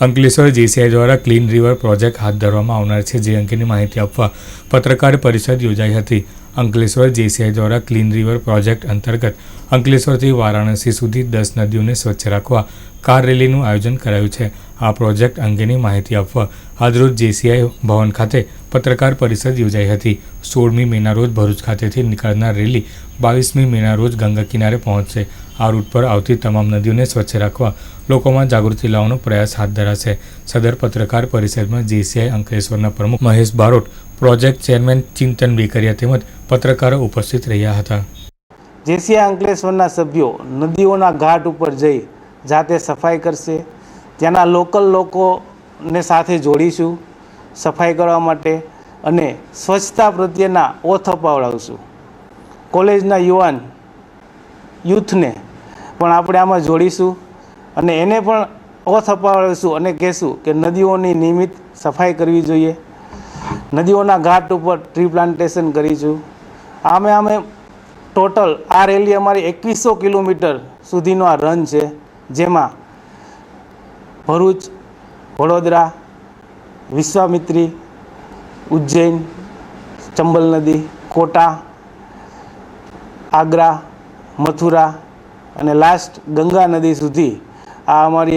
Ankleshwar JCI દ્વારા clean river project હાથ ધરવામાં આવનાર છે, જે અંગેની માહિતી આપવા પત્રકાર પરિષદ યોજાઈ હતી. અંકલેશ્વર જેસીઆઈ દ્વારા ક્લીન રિવર પ્રોજેક્ટ અંતર્ગત અંકલેશ્વરથી વારાણસી સુધી દસ નદીઓને સ્વચ્છ રાખવા કાર રેલીનું આયોજન કરાયું છે. આ પ્રોજેક્ટ અંગેની માહિતી આપવા આજરોજ જેસીઆઈ ભવન ખાતે પત્રકાર પરિષદ યોજાઈ હતી. સોળમી મેના રોજ ભરૂચ ખાતેથી નીકળનાર રેલી બાવીસમી મેના રોજ ગંગા કિનારે પહોંચશે. આ રૂટ પર આવતી તમામ નદીઓને સ્વચ્છ રાખવા લોકોમાં જાગૃતિ લાવવાનો પ્રયાસ હાથ ધરાશે. સદર પત્રકાર પરિષદમાં જેસીઆઈ અંકલેશ્વરના પ્રમુખ મહેશ બારોટ, પ્રોજેક્ટ ચેરમેન ચિંતન વેકરિયા તેમજ પત્રકારો ઉપસ્થિત રહ્યા હતા. જેસીઆઈ અંકલેશ્વરના સભ્યો નદીઓના ઘાટ ઉપર જઈ જાતે સફાઈ કરશે. ત્યાંના લોકલ લોકોને સાથે જોડીશું સફાઈ કરવા માટે અને સ્વચ્છતા પ્રત્યેના ઓથ અપાવડાવશું. કોલેજના યુવાન, યુથને પણ આપણે આમાં જોડીશું અને એને પણ ઓથ અપાવડીશું અને કહેશું કે નદીઓની નિયમિત સફાઈ કરવી જોઈએ. નદીઓના ઘાટ ઉપર ટ્રી પ્લાન્ટેશન કરીશું આમે આમે ટોટલ આ રેલી અમારી એકવીસો કિલોમીટર સુધીનો આ રન છે. જેમાં ભરૂચ, વડોદરા, વિશ્વામિત્રી, ઉજ્જૈન, ચંબલ નદી, કોટા, આગ્રા, મથુરા અને લાસ્ટ ગંગા નદી સુધી આ અમારી